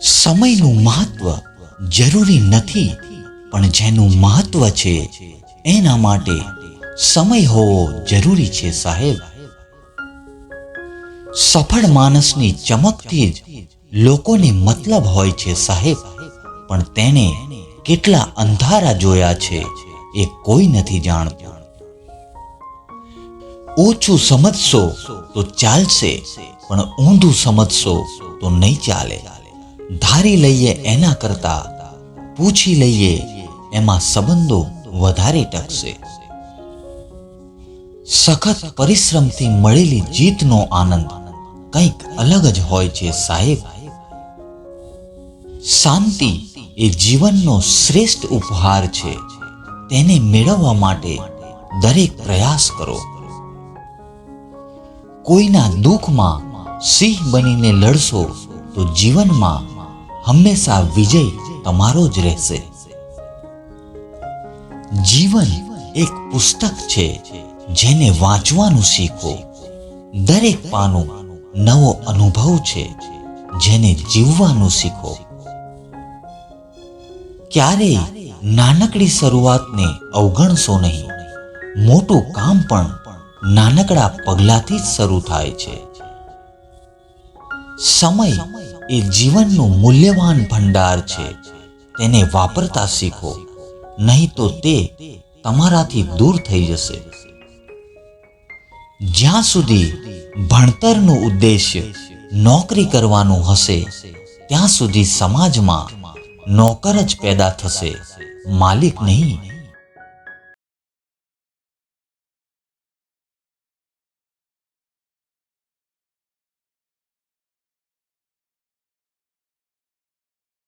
સમયનું મહત્વ જરૂરી નથી, પણ જેનું મહત્વ છે, એના માટે સમય હોવો જરૂરી છે સાહેબ. સફળ માણસની ચમકથી જ લોકોને મતલબ હોય છે સાહેબ, પણ તેણે કેટલા અંધારા જોયા છે એ કોઈ નથી જાણતું. ઓછું સમજશો તો ચાલશે, પણ ઊંધું સમજશો તો નહીં ચાલે. ધારી લઈએ એના કરતા, પૂછી લઈએ એમાં સંબંધો વધારે ટકશે. સખત પરિશ્રમથી મળેલી જીતનો આનંદ કંઈક અલગ જ હોય છે સાહેબ. શાંતિ એ જીવનનો શ્રેષ્ઠ ઉપહાર છે. તેને મેળવવા માટે દરેક પ્રયાસ કરો. કોઈના દુઃખમાં સિંહ બનીને લડશો તો જીવનમાં હંમેશા વિજય તમારો જ રહેશે. જીવન એક પુસ્તક છે જેને વાંચવાનું શીખો. દરેક પાનું નવો અનુભવ છે જેને જીવવાનું શીખો. ક્યારેય નાનકડી શરૂઆતને અવગણશો નહીં. મોટું કામ પણ નાનકડા પગલાથી જ શરૂ થાય છે. સમય એ જીવનનું મૂલ્યવાન ભંડાર છે. તેને વાપરતા શીખો, નહીં તો તે તમારાથી દૂર થઈ જશે. જ્યાં સુધી ભણતરનું ઉદ્દેશ્ય નોકરી કરવાનું હશે, ત્યાં સુધી સમાજમાં નોકર જ પેદા થશે. માલિક નહીં